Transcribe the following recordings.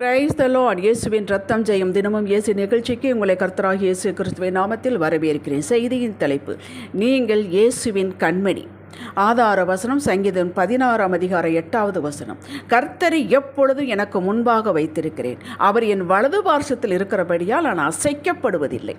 Praise the Lord இயேசுவின் ரத்தம் ஜெயம் தினமும் இயேசு நிகழ்ச்சிக்கு உங்களை கர்த்தராக இயேசு கிறிஸ்துவின் நாமத்தில் வரவேற்கிறேன். செய்தியின் தலைப்பு நீங்கள் இயேசுவின் கண்மணி. ஆதார வசனம் சங்கீதம் பதினாறாம் அதிகார எட்டாவது வசனம். கர்த்தரை எப்பொழுதும் எனக்கு முன்பாக வைத்திருக்கிறேன்? அவர் என் வலது பார்சத்தில் இருக்கிறபடியால் நான் அசைக்கப்படுவதில்லை.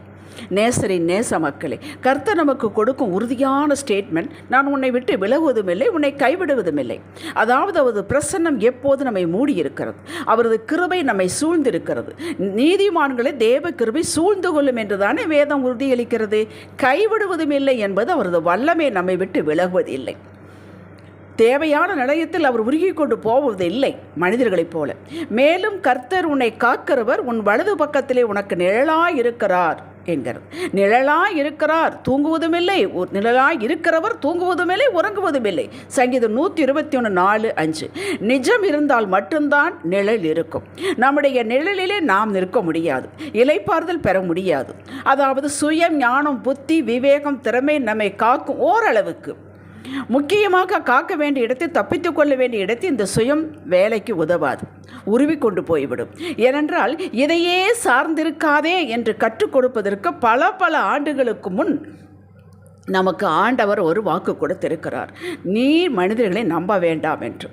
நேசரின் நேச மக்களே கர்த்தர் நமக்கு கொடுக்கும் உறுதியான ஸ்டேட்மெண்ட் நான் உன்னை விட்டு விலகுவதும் இல்லை உன்னை கைவிடுவதும் இல்லை அதாவது அவரது பிரசன்னம் எப்போது நம்மை மூடியிருக்கிறது? அவரது கிருபை நம்மை சூழ்ந்திருக்கிறது. நீதிமான்களை தேவ கிருபை சூழ்ந்து கொள்ளும் என்றுதானே வேதம் உறுதியளிக்கிறது? கைவிடுவதும் இல்லை என்பது அவரது வல்லமை நம்மை விட்டு விலகுவதில்லை. தேவையான நிலையத்தில் அவர் உருகி கொண்டு போவதில்லை மனிதர்களைப் போல. மேலும் கர்த்தர் உன்னை காக்கிறவர் உன் வலது பக்கத்திலே உனக்கு நிழலாய் இருக்கிறார். என்கிறது. நிழலாய் இருக்கிறார் தூங்குவதுமில்லை. நிழலாய் இருக்கிறவர் தூங்குவதுமில்லை உறங்குவதுமில்லை. சங்கீதம் நூற்றி இருபத்தி ஒன்று நாலு அஞ்சு. நிஜம் இருந்தால் மட்டும்தான் நிழல் இருக்கும். நம்முடைய நிழலிலே நாம் நிற்க முடியாது. இலைப்பாறுதல் பெற முடியாது. அதாவது சுயம் ஞானம் புத்தி விவேகம் திறமை நம்மை காக்கும் ஓரளவுக்கு. முக்கியமாக காக்க வேண்டிய இடத்தை தப்பித்துக் கொள்ள வேண்டிய இடத்தை இந்த சுயம் வேலைக்கு உதவாது. உருவி கொண்டு போய்விடும். ஏனென்றால் இதையே சார்ந்திருக்காதே என்று கற்றுக் கொடுப்பதற்கு பல பல ஆண்டுகளுக்கு முன் நமக்கு ஆண்டவர் ஒரு வாக்கு கொடுத்திருக்கிறார். நீ மனிதர்களை நம்ப வேண்டாம் என்று.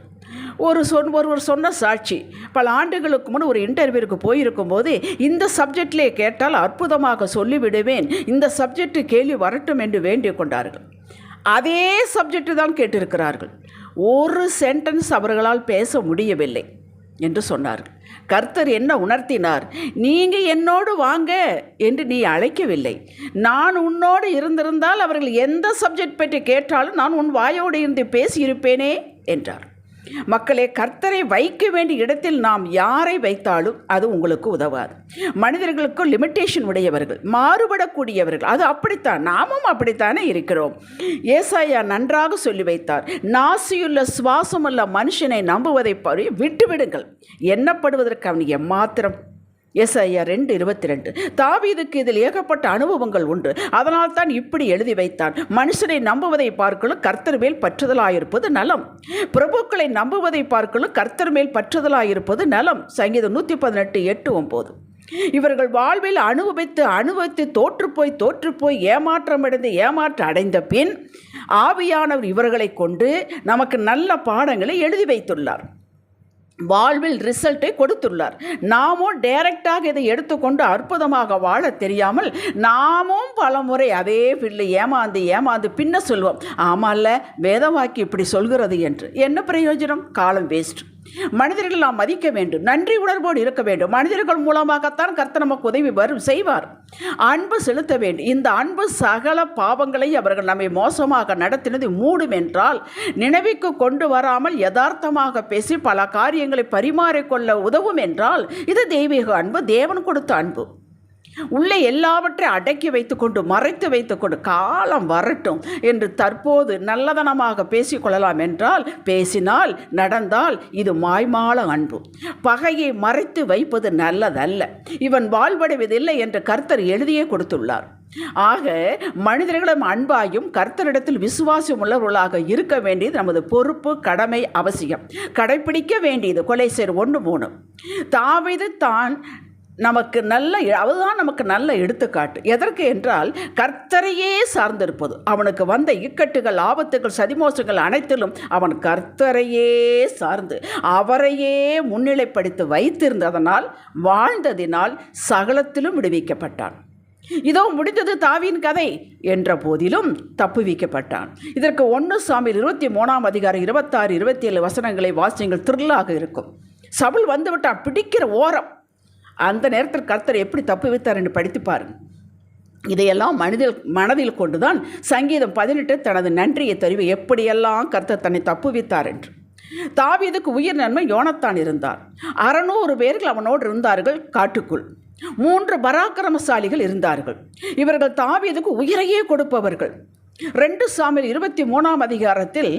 ஒரு சொன் ஒருவர் சொன்ன சாட்சி பல ஆண்டுகளுக்கு முன் ஒரு இன்டர்வியூவுக்கு போயிருக்கும் போது இந்த சப்ஜெக்ட்லேயே கேட்டால் அற்புதமாக சொல்லிவிடுவேன் இந்த சப்ஜெக்ட் கேள்வி வரட்டும் என்று வேண்டிக் கொண்டார்கள். அதே சப்ஜெக்டு தான் கேட்டிருக்கிறார்கள். ஒரு சென்டென்ஸ் அவர்களால் பேச முடியவில்லை என்று சொன்னார்கள். கர்த்தர் என்ன உணர்த்தினார்? நீங்கள் என்னோடு வாங்க என்று நீ அழைக்கவில்லை. நான் உன்னோடு இருந்திருந்தால் அவர்கள் எந்த சப்ஜெக்ட் பற்றி கேட்டாலும் நான் உன் வாயோடு இருந்து பேசியிருப்பேனே என்றார். மக்களே கர்த்தரை வைக்க வேண்டிய இடத்தில் நாம் யாரை வைத்தாலும் அது உங்களுக்கு உதவாது. மனிதர்களுக்கு லிமிட்டேஷன் உடையவர்கள் மாறுபடக்கூடியவர்கள். அது அப்படித்தான் நாமும் அப்படித்தானே இருக்கிறோம். ஏசாயா நன்றாக சொல்லி வைத்தார் நாசியுள்ள சுவாசமுள்ள மனுஷனை நம்புவதை பாரு விட்டுவிடுங்கள். எண்ணப்படுவதற்கு அவன் எம்மாத்திரம் எஸ் ஐயா ரெண்டு இருபத்தி ரெண்டு தாவீதுக்கு இதில் ஏகப்பட்ட அனுபவங்கள் உண்டு. அதனால் தான் இப்படி எழுதி வைத்தான். மனுஷனை நம்புவதை பார்க்கலும் கர்த்தர் மேல் பற்றுதலாயிருப்பது நலம். பிரபுக்களை நம்புவதை பார்க்கலும் கர்த்தர் மேல் பற்றுதலாயிருப்பது நலம். சங்கீதம் நூற்றி பதினெட்டு எட்டு ஒம்பது இவர்கள் வாழ்வில் அனுபவித்து அனுபவித்து தோற்றுப்போய் தோற்றுப்போய் ஏமாற்றமடைந்து ஏமாற்ற அடைந்த பின் ஆவியானவர் இவர்களை கொண்டு நமக்கு நல்ல பாடங்களை எழுதி வைத்துள்ளார். வாழ்வில் ரிசல்ட்டை கொடுத்துள்ளார். நாமும் டைரக்டாக இதை எடுத்துக்கொண்டு அற்புதமாக வாழ தெரியாமல் நாமும் பல முறை அதே பிள்ளை ஏமாந்து ஏமாந்து பின்ன சொல்வோம். ஆமால்ல வேதவாக்கி இப்படி சொல்கிறது என்று. என்ன பிரயோஜனம்? காலம் வேஸ்ட் மனிதர்கள் நாம் மதிக்க வேண்டும் நன்றி உணர்வோடு இருக்க வேண்டும். மனிதர்கள் மூலமாகத்தான் கர்த்த நமக்கு உதவி வரும் செய்வார். அன்பு செலுத்த வேண்டும். இந்த அன்பு சகல பாவங்களை அவர்கள் நம்மை மோசமாக நடத்தினது மூடும் என்றால் நினைவுக்கு கொண்டு வராமல் யதார்த்தமாக பேசி பல காரியங்களை பரிமாறிக்கொள்ள உதவும் என்றால் இது தெய்வீக அன்பு தேவன் கொடுத்த அன்பு. உள்ளே எல்லாவற்றையும் அடக்கி வைத்துக்கொண்டு மறைத்து வைத்துக்கொண்டு காலம் வரட்டும் என்று தற்போது நல்லதனமாக பேசிக்கொள்ளலாம் என்றால் பேசினால் நடந்தால் இது மாய்மால அன்பு. பகையை மறைத்து வைப்பது நல்லதல்ல. இவன் வாழ்வடைவதில்லை என்று கர்த்தர் எழுதியே கொடுத்துள்ளார். ஆக மனிதர்களும் அன்பாயும் கர்த்தரிடத்தில் விசுவாசம் உள்ளவர்களாக இருக்க வேண்டியது நமது பொறுப்பு கடமை அவசியம். கடைபிடிக்க வேண்டியது கொலை சேர் ஒன்று மூணு. தாவிது தான் நமக்கு நல்ல அதுதான் நமக்கு நல்ல எடுத்துக்காட்டு. எதற்கு என்றால் கர்த்தரையே சார்ந்திருப்பது. அவனுக்கு வந்த இக்கட்டுகள் ஆபத்துகள் சதிமோசங்கள் அனைத்திலும் அவன் கர்த்தரையே சார்ந்து அவரையே முன்னிலைப்படுத்தி வைத்திருந்ததனால் வாழ்ந்ததினால் சகலத்திலும் விடுவிக்கப்பட்டான். இதோ முடிந்தது தாவின் கதை என்ற போதிலும் தப்புவிக்கப்பட்டான். இதற்கு ஒன்று சாமியில் இருபத்தி மூணாம் அதிகாரம் இருபத்தாறு இருபத்தி ஏழு வசனங்களை வாசியங்கள் த்ரில்லாக இருக்கும். சவுல் வந்துவிட்டான் பிடிக்கிற ஓரம். அந்த நேரத்தில் கர்த்தர் எப்படி தப்பு வைத்தார் என்று படித்து பாருங்கள் இதையெல்லாம் மனதில் மனதில் கொண்டுதான் சங்கீதம் பதினெட்டு தனது நன்றியை தெரிவி எப்படியெல்லாம் கர்த்தர் தன்னை தப்புவித்தார் என்று. தாவீதுக்கு உயிர் நன்மை யோனத்தான் இருந்தார். அறநூறு பேர்கள் அவனோடு இருந்தார்கள் காட்டுக்குள். மூன்று பராக்கிரமசாலிகள் இருந்தார்கள். இவர்கள் தாவீதுக்கு உயிரையே கொடுப்பவர்கள். ரெண்டு சாமியில் இருபத்தி மூணாம் அதிகாரத்தில்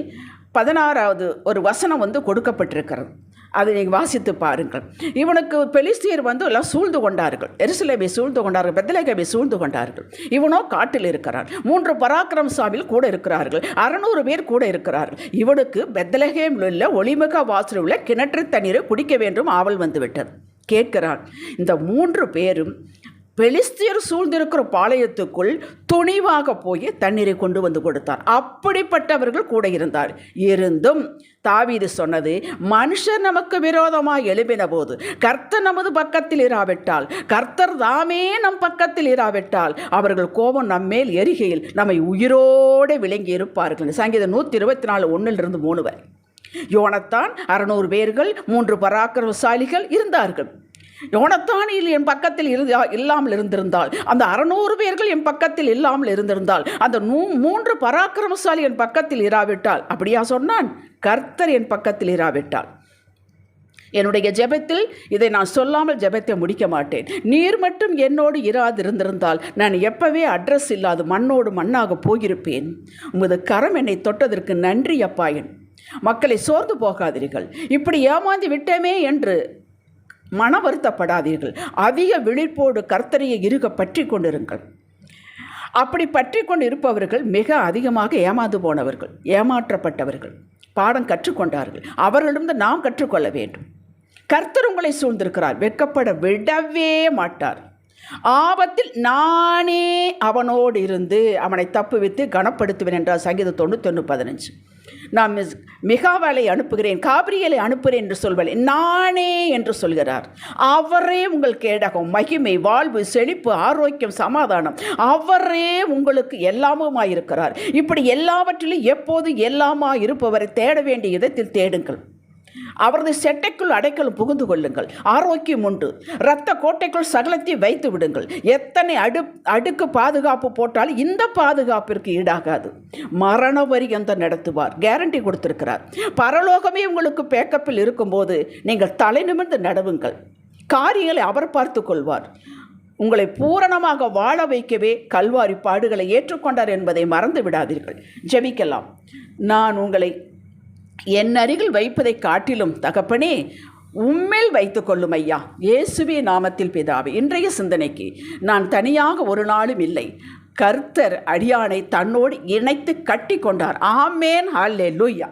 பதினாறாவது ஒரு வசனம் வந்து கொடுக்கப்பட்டிருக்கிறது. அதை நீங்கள் வாசித்து பாருங்கள். இவனுக்கு பெலிஸ்தியர் வந்து எல்லாம் சூழ்ந்து கொண்டார்கள். எருசலேமை சூழ்ந்து கொண்டார்கள். பெத்தலேகமை சூழ்ந்து கொண்டார்கள். இவனோ காட்டில் இருக்கிறான். மூன்று பராக்கிரமசாமியில் கூட இருக்கிறார்கள். அறநூறு பேர் கூட இருக்கிறார்கள். இவனுக்கு பெத்தலகேமில் உள்ள ஒளிமுக வாசலில் உள்ள கிணற்று தண்ணீரை குடிக்க வேண்டும். ஆவல் வந்துவிட்டது. கேட்கிறான் இந்த மூன்று பேரும் பெலிஸ்தியர் சூழ்ந்திருக்கிற பாளையத்துக்குள் துணிவாக போய் தண்ணீரை கொண்டு வந்து கொடுத்தார். அப்படிப்பட்டவர்கள் கூட இருந்தார். இருந்தும் தாவீது சொன்னது மனுஷர் நமக்கு விரோதமாக எழுப்பின போது கர்த்தர் நமது பக்கத்தில் இராவிட்டால் கர்த்தர் தாமே நம் பக்கத்தில் இராவிட்டால் அவர்கள் கோபம் நம்மேல் எரிகையில் நம்மை உயிரோடு விளங்கி இருப்பார்கள். சங்கீதம் நூற்றி இருபத்தி நாலு ஒன்றிலிருந்து மூணு வரை. யோனத்தான் அறநூறு பேர்கள் மூன்று பராக்கிரமசாலிகள் இருந்தார்கள். யோனத்தானியில் என் பக்கத்தில் இருந்தா இல்லாமல் இருந்திருந்தால் அந்த அறநூறு பேர்கள் என் பக்கத்தில் இல்லாமல் இருந்திருந்தால் அந்த நூ மூன்று பராக்கிரமசாலி என் பக்கத்தில் இராவிட்டால் அப்படியா சொன்னான்? கர்த்தர் என் பக்கத்தில் இராவிட்டால் என்னுடைய ஜெபத்தில் இதை நான் சொல்லாமல் ஜெபத்தை முடிக்க மாட்டேன். நீர் மட்டும் என்னோடு இராதிருந்திருந்தால் நான் எப்பவே அட்ரஸ் இல்லாது மண்ணோடு மண்ணாக போயிருப்பேன். உமது கரம் என்னை தொட்டதற்கு நன்றி அப்பாயன் மக்களை சோர்ந்து போகாதீர்கள். இப்படி ஏமாந்து விட்டேமே என்று மன வருத்தப்படாதீர்கள் அதிக விழிப்போடு கர்த்தரையை இருக பற்றி கொண்டிருங்கள். அப்படி பற்றி கொண்டு இருப்பவர்கள் மிக அதிகமாக ஏமாந்து போனவர்கள் ஏமாற்றப்பட்டவர்கள் பாடம் கற்றுக்கொண்டார்கள். அவர்களிடம் நாம் கற்றுக்கொள்ள வேண்டும். கர்த்தர் உங்களை சூழ்ந்திருக்கிறார். வெட்கப்பட விடவே மாட்டார். ஆபத்தில் நானே அவனோடு இருந்து அவனை தப்புவித்து கனப்படுத்துவேன் என்றார் சங்கீத தொண்ணூத்தொன்று பதினஞ்சு. நான் மிஸ் மிகாவாலை அனுப்புகிறேன் காபிரியலை அனுப்புகிறேன் என்று சொல்வலை நானே என்று சொல்கிறார். அவரே உங்கள் கேடகம் மகிமை வாழ்வு செழிப்பு ஆரோக்கியம் சமாதானம் அவரே உங்களுக்கு எல்லாமுமாயிருக்கிறார். இப்படி எல்லாவற்றிலும் எப்போது எல்லாமா இருப்பவரை தேட வேண்டிய விதத்தில் தேடுங்கள். அவரது செட்டைக்குள் அடைக்கலும் புகுந்து கொள்ளுங்கள். ஆரோக்கியம் உண்டு. இரத்த கோட்டைக்குள் சகலத்தை வைத்து விடுங்கள். எத்தனை அடு அடுக்கு பாதுகாப்பு போட்டாலும் இந்த பாதுகாப்பிற்கு ஈடாகாது. மரண வரி அந்த நடத்துவார். கேரண்டி கொடுத்திருக்கிறார். பரலோகமே உங்களுக்கு பேக்கப்பில் இருக்கும்போது நீங்கள் தலை நிமிர்ந்து நடவுங்கள். காரியங்களை அவர் பார்த்து கொள்வார். உங்களை பூரணமாக வாழ வைக்கவே கல்வாரி பாடுகளை ஏற்றுக்கொண்டார் என்பதை மறந்து விடாதீர்கள். ஜெபிக்கலாம். நான் உங்களை என் அருகில் வைப்பதை காட்டிலும் தகப்பனே உம்மேல் வைத்து கொள்ளும் ஐயா இயேசுவே நாமத்தில் பிதாவே. இன்றைய சிந்தனைக்கு நான் தனியாக ஒரு நாளும் இல்லை. கர்த்தர் அடியானை தன்னோடு இணைத்து கட்டி கொண்டார். ஆமேன். ஹல்லே லூயா